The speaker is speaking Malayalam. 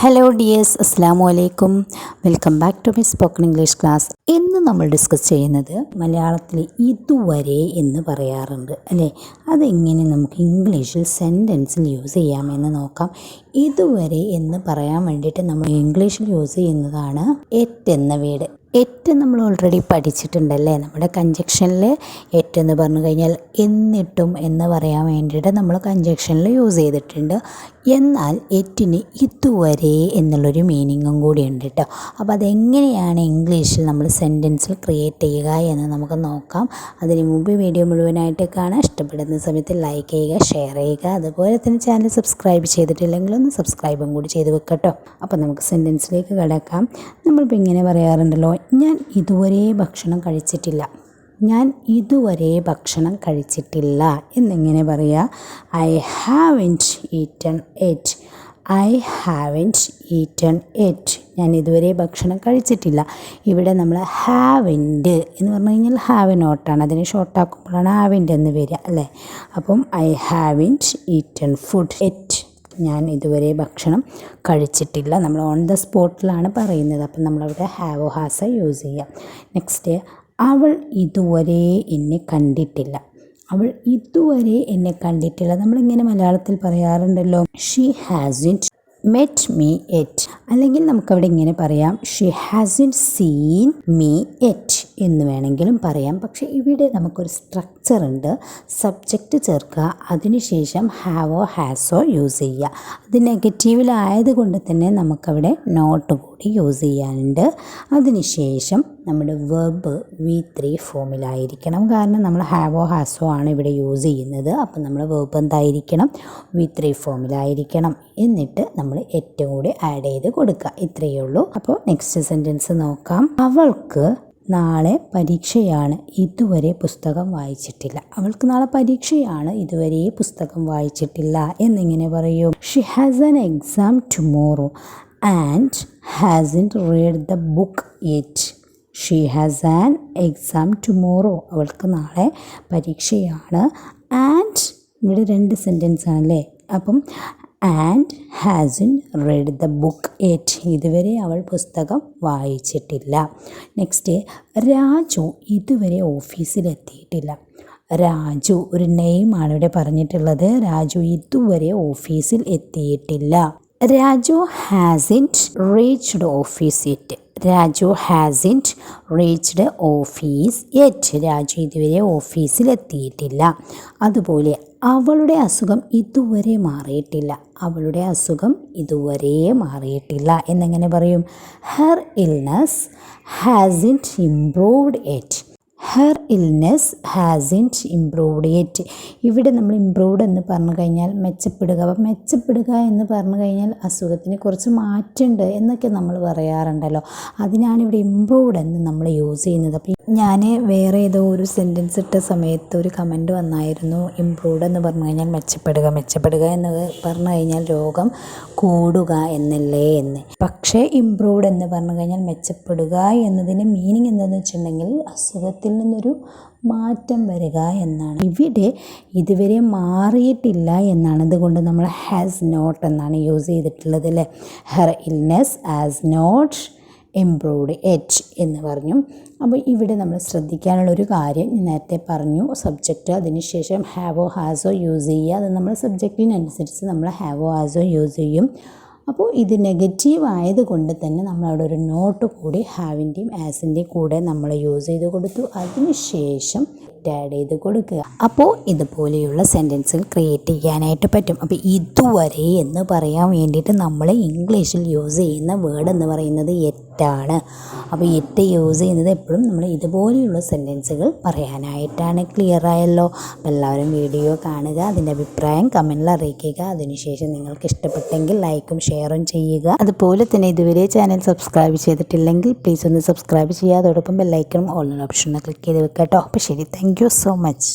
ഹലോ ഡിയേഴ്സ് അസ്സാം വലൈക്കും welcome back to my spoken English class ഇന്ന് നമ്മൾ ഡിസ്കസ് ചെയ്യുന്നത് മലയാളത്തിൽ ഇതുവരെ എന്ന് പറയാറുണ്ട് അല്ലേ? അതെങ്ങനെ നമുക്ക് ഇംഗ്ലീഷിൽ സെന്റൻസിൽ യൂസ് ചെയ്യാമെന്ന് നോക്കാം. ഇതുവരെ എന്ന് പറയാൻ വേണ്ടിയിട്ട് നമ്മൾ ഇംഗ്ലീഷിൽ യൂസ് ചെയ്യുന്നതാണ് എറ്റ് എന്ന വേർഡ് എറ്റ് നമ്മൾ ഓൾറെഡി പഠിച്ചിട്ടുണ്ടല്ലേ? നമ്മുടെ കഞ്ചക്ഷനിൽ എറ്റ് എന്ന് പറഞ്ഞു കഴിഞ്ഞാൽ എന്നിട്ടും എന്ന് പറയാൻ വേണ്ടിയിട്ട് നമ്മൾ കഞ്ചക്ഷനിൽ യൂസ് ചെയ്തിട്ടുണ്ട്. എന്നാൽ എറ്റിന് ഇതുവരെ എന്നുള്ളൊരു മീനിങ്ങും കൂടി ഉണ്ട് കേട്ടോ അപ്പോൾ അതെങ്ങനെയാണ് ഇംഗ്ലീഷിൽ നമ്മൾ സെന്റൻസിൽ ക്രിയേറ്റ് ചെയ്യുക എന്ന് നമുക്ക് നോക്കാം. അതിന് മുമ്പ് വീഡിയോ മുഴുവനായിട്ട് കാണാൻ ഇഷ്ടപ്പെടുന്ന സമയത്ത് ലൈക്ക് ചെയ്യുക ഷെയർ ചെയ്യുക. അതുപോലെ തന്നെ ചാനൽ സബ്സ്ക്രൈബ് ചെയ്തിട്ടില്ലെങ്കിൽ ഒന്ന് സബ്സ്ക്രൈബും കൂടി ചെയ്ത് വെക്കട്ടോ. അപ്പോൾ നമുക്ക് സെന്റൻസിലേക്ക് കിടക്കാം. നമ്മളിപ്പോൾ ഇങ്ങനെ പറയാറുണ്ടല്ലോ ഞാൻ ഇതുവരെ ഭക്ഷണം കഴിച്ചിട്ടില്ല. ഞാൻ ഇതുവരെ ഭക്ഷണം കഴിച്ചിട്ടില്ല. എന്നിങ്ങനെ പറയുക I have haven't eaten yet I have haven't eaten yet ഞാൻ ഇതുവരെ ഭക്ഷണം കഴിച്ചിട്ടില്ല. ഇവിടെ നമ്മൾ ഹാവന്റ് എന്ന് പറഞ്ഞു കഴിഞ്ഞാൽ ഹാവ് നോട്ടാണ് അതിനെ ഷോർട്ടാക്കുമ്പോഴാണ് ഹാവന്റ് എന്ന് വരിക അല്ലേ? അപ്പം I have haven't eaten food yet ഞാൻ ഇതുവരെ ഭക്ഷണം കഴിച്ചിട്ടില്ല. നമ്മൾ ഓൺ ദ സ്പോട്ടിലാണ് പറയുന്നത്. അപ്പം നമ്മളവിടെ ഹാവോ ഹാസ യൂസ് ചെയ്യാം. നെക്സ്റ്റ് അവൾ ഇതുവരെ എന്നെ കണ്ടിട്ടില്ല. അവൾ ഇതുവരെ എന്നെ കണ്ടിട്ടില്ല. നമ്മളിങ്ങനെ മലയാളത്തിൽ പറയാറുണ്ടല്ലോ she hasn't met me yet അല്ലെങ്കിൽ നമുക്കവിടെ ഇങ്ങനെ പറയാം ഷീ ഇൻ സീൻ മീ എറ്റ് എന്ന് വേണമെങ്കിലും പറയാം. പക്ഷേ ഇവിടെ നമുക്കൊരു സ്ട്രക്ചർ ഉണ്ട്. സബ്ജക്റ്റ് ചേർക്കുക. അതിനുശേഷം ഹാവോ ഹാസോ യൂസ് ചെയ്യുക. അത് നെഗറ്റീവിലായത് കൊണ്ട് തന്നെ നമുക്കവിടെ നോട്ട് കൂടി യൂസ് ചെയ്യാനുണ്ട്. അതിനുശേഷം നമ്മുടെ വെർബ് വി ത്രീ ഫോമിലായിരിക്കണം കാരണം നമ്മൾ ഹാവോ ഹാസോ ആണ് ഇവിടെ യൂസ് ചെയ്യുന്നത്. അപ്പം നമ്മൾ വെബ് എന്തായിരിക്കണം? വി ത്രീ ഫോമിലായിരിക്കണം എന്നിട്ട് നമ്മൾ ഏറ്റവും കൂടി ആഡ് ചെയ്ത് കൊടുക്കുക. ഇത്രയേ ഉള്ളൂ. അപ്പോൾ നെക്സ്റ്റ് സെന്റൻസ് നോക്കാം. അവൾക്ക് നാളെ പരീക്ഷയാണ്. ഇതുവരെ പുസ്തകം വായിച്ചിട്ടില്ല. അവൾക്ക് നാളെ പരീക്ഷയാണ്. ഇതുവരെ പുസ്തകം വായിച്ചിട്ടില്ല. എന്നിങ്ങനെ പറയൂ. She has an exam tomorrow and hasn't read the book yet she has an exam tomorrow അവൾക്ക് നാളെ പരീക്ഷയാണ്. ആൻഡ് ഇവിടെ രണ്ട് സെന്റൻസ് ആണല്ലേ? അപ്പം and hasn't read the book yet ഇതുവരെ അവൾ പുസ്തകം വായിച്ചിട്ടില്ല. നെക്സ്റ്റ് രാജു ഇതുവരെ ഓഫീസിലെത്തിയിട്ടില്ല. രാജു ഒരു നെയിമാണ് ഇവിടെ പറഞ്ഞിട്ടുള്ളത്. രാജു ഇതുവരെ ഓഫീസിൽ എത്തിയിട്ടില്ല. Raju hasn't reached office yet Raju hasn't reached office yet Raju ഇതുവരെ ഓഫീസിൽ എത്തിയിട്ടില്ല അതുപോലെ അവളുടെ അസുഖം ഇതുവരെ മാറിയിട്ടില്ല. അവളുടെ അസുഖം ഇതുവരെ മാറിയിട്ടില്ല. എന്നെങ്ങനെ പറയും? Her illness hasn't improved yet her illness hasn't improved yet ഇവിടെ നമ്മൾ ഇംപ്രൂവ്ഡ് എന്ന് പറഞ്ഞു കഴിഞ്ഞാൽ മെച്ചപ്പെടുക. അപ്പം മെച്ചപ്പെടുക എന്ന് പറഞ്ഞു കഴിഞ്ഞാൽ അസുഖത്തിന് കുറച്ച് മാറ്റമുണ്ട് എന്നൊക്കെ നമ്മൾ പറയാറുണ്ടല്ലോ. അതിനാണ് ഇവിടെ ഇംപ്രൂവ്ഡ് എന്ന് നമ്മൾ യൂസ് ചെയ്യുന്നത്. അപ്പം ഞാൻ വേറെ ഏതോ ഒരു സെന്റൻസ് ഇട്ട സമയത്ത് ഒരു കമന്റ് വന്നായിരുന്നു. ഇംപ്രൂവ്ഡ് എന്ന് പറഞ്ഞു കഴിഞ്ഞാൽ മെച്ചപ്പെടുക മെച്ചപ്പെടുക എന്ന് പറഞ്ഞു കഴിഞ്ഞാൽ രോഗം കൂടുക എന്നല്ലേ എന്ന്. പക്ഷേ ഇംപ്രൂവ്ഡ് എന്ന് പറഞ്ഞു കഴിഞ്ഞാൽ മെച്ചപ്പെടുക എന്നതിന്റെ മീനിങ് എന്താണെന്ന് വെച്ചിട്ടുണ്ടെങ്കിൽ അസുഖത്തിൽ നിന്നൊരു മാറ്റം വരിക എന്നാണ്. ഇവിടെ ഇതുവരെ മാറിയിട്ടില്ല എന്നാണ്. അതുകൊണ്ട് നമ്മൾ ഹാസ് നോട്ട് എന്നാണ് യൂസ് ചെയ്തിട്ടുള്ളത് അല്ലേ? Her illness has not improved yet എന്ന് പറഞ്ഞു. അപ്പോൾ ഇവിടെ നമ്മൾ ശ്രദ്ധിക്കാനുള്ള ഒരു കാര്യം ഞാൻ നേരത്തെ പറഞ്ഞു. സബ്ജക്റ്റ് അതിനുശേഷം ഹാവോ ഹാസോ യൂസ് ചെയ്യുക. അത് നമ്മൾ സബ്ജക്റ്റിനനുസരിച്ച് നമ്മൾ ഹാവോ ഹാസോ യൂസ് ചെയ്യും. അപ്പോൾ ഇത് നെഗറ്റീവ് ആയതുകൊണ്ട് തന്നെ നമ്മളവിടെ ഒരു നോട്ട് കൂടി ഹാവിന്റെയും ആസിന്റെയും കൂടെ നമ്മൾ യൂസ് ചെയ്ത് കൊടുത്തു. അതിനുശേഷം ആഡ് ചെയ്ത് കൊടുക്കുക. അപ്പോൾ ഇതുപോലെയുള്ള സെന്റൻസുകൾ ക്രിയേറ്റ് ചെയ്യാനായിട്ട് പറ്റും. അപ്പോൾ ഇതുവരെ എന്ന് പറയാൻ വേണ്ടിയിട്ട് നമ്മൾ ഇംഗ്ലീഷിൽ യൂസ് ചെയ്യുന്ന വേർഡ് എന്ന് പറയുന്നത് എറ്റാണ് അപ്പോൾ ഇറ്റ് യൂസ് ചെയ്യുന്നത് എപ്പോഴും നമ്മൾ ഇതുപോലെയുള്ള സെന്റൻസുകൾ പറയാനായിട്ടാണ് ക്ലിയർ ആയല്ലോ. അപ്പോൾ എല്ലാവരും വീഡിയോ കാണുക അതിന്റെ അഭിപ്രായം കമന്റിൽ അറിയിക്കുക. അതിനുശേഷം നിങ്ങൾക്ക് ഇഷ്ടപ്പെട്ടെങ്കിൽ ലൈക്കും ഷെയറും ചെയ്യുക. അതുപോലെ തന്നെ ഇതുവരെ ചാനൽ സബ്സ്ക്രൈബ് ചെയ്തിട്ടില്ലെങ്കിൽ പ്ലീസ് ഒന്ന് സബ്സ്ക്രൈബ് ചെയ്യുക. അതോടൊപ്പം ബെല്ലൈക്കണം ഓൺലൈൻ ഓപ്ഷൻ ക്ലിക്ക് ചെയ്ത് വെക്കാം കേട്ടോ. അപ്പോൾ ശരി താങ്ക് സോ മച്ച്